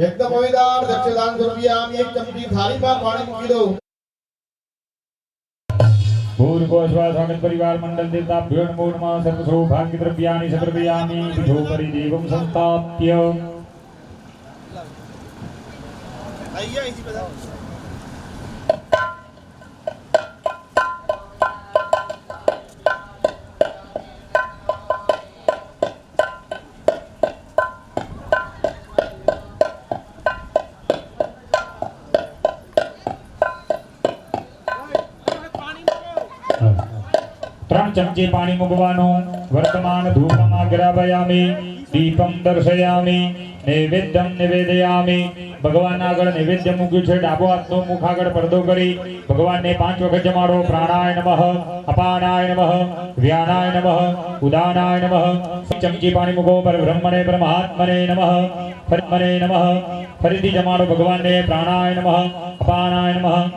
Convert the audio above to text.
એકદમ અવિદાન દક્ષદાન દ્રવ્યામી એક ચમચી થાળીમાં પાણી મૂકી દઉં ભૂર્ભો સ્વાગત પરિવાર મંડળ દેવતા ભ્યો મૂળમાં સર્વ સૌભાગ્ય દ્રવ્યાની સદ્રવ્યાની પીઠો પરિદેવમ સંસ્થાપ્ય ત્રણ ચમચી પાણી મૂકવાનું. વર્તમાન ધૂપમ આગ્રાભયામિ દીપમ દર્શયામિ, નૈવેદ્યમ નિવેદયામિ. ભગવાન આગળ નૈવેદ્ય મૂક્યું છે, ડાબો હાથનો મુખ આગળ પડદો કરી. ભગવાનને પાંચ વખત જમાડો. પ્રાણાય નમઃ અપાનાય નમઃ વ્યાનાય નમઃ, ઉદાનાય નમઃ. ચમચી પાણી મૂકો પર બ્રહ્મને, પરમાત્મને નમઃ પરમને નમઃ. ફરીથી જમાડો ભગવાનને. પ્રાણાય નમઃ અપાનાય નમઃ